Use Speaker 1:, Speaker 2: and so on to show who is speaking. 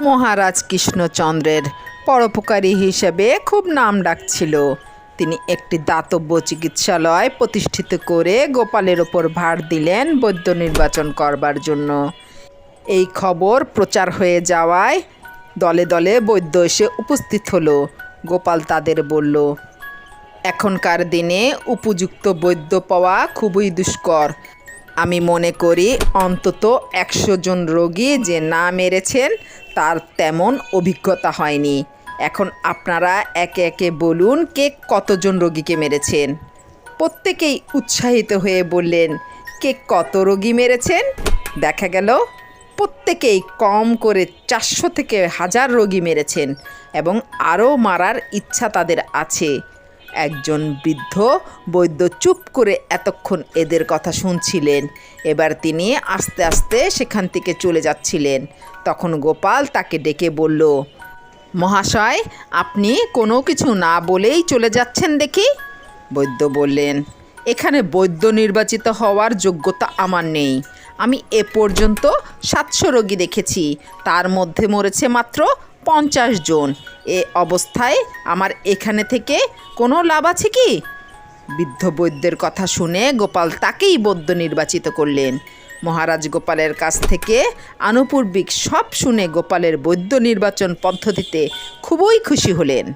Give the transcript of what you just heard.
Speaker 1: মহারাজ কৃষ্ণচন্দ্রের পরোপকারী হিসেবে খুব নাম ডাকছিল। তিনি একটি দাতব্য চিকিৎসালয় প্রতিষ্ঠিত করে গোপালের ওপর ভার দিলেন বৈদ্য নির্বাচন করবার জন্য। এই খবর প্রচার হয়ে যাওয়ায় দলে দলে বৈদ্য এসে উপস্থিত হলো। গোপাল তাদের বলল, এখনকার দিনে উপযুক্ত বৈদ্য পাওয়া খুবই দুষ্কর। আমি মনে করি অন্তত একশো জন রোগী যে না মেরেছেন, তার তেমন অভিজ্ঞতা হয়নি। এখন আপনারা একে একে বলুন কে কতজন রোগীকে মেরেছেন। প্রত্যেকেই উৎসাহিত হয়ে বললেন, কে কত রোগী মেরেছেন? দেখা গেল, প্রত্যেকেই কম করে চারশো থেকে হাজার রোগী মেরেছেন এবং আরও মারার ইচ্ছা তাদের আছে। একজন বৃদ্ধ বৈদ্য চুপ করে এতক্ষণ এদের কথা শুনছিলেন। এবার তিনি আস্তে আস্তে সেখান থেকে চলে যাচ্ছিলেন। তখন গোপাল তাকে ডেকে বলল, মহাশয়, আপনি কোনো কিছু না বলেই চলে যাচ্ছেন দেখি? বৈদ্য বললেন, এখানে বৈদ্য নির্বাচিত হওয়ার যোগ্যতা আমার নেই। আমি এ পর্যন্ত সাতশো রোগী দেখেছি। তার মধ্যে মরেছে মাত্র পঞ্চাশ জন। এ অবস্থায় আমার এখানে থেকে কোনো লাভ আছে কি? বৃদ্ধ বৈদ্যের কথা শুনে গোপাল তাকেই বৈদ্য নির্বাচিত করলেন। মহারাজ গোপালের কাছ থেকে আনুপূর্বিক সব শুনে গোপালের বৈদ্য নির্বাচন পদ্ধতিতে খুবই খুশি হলেন।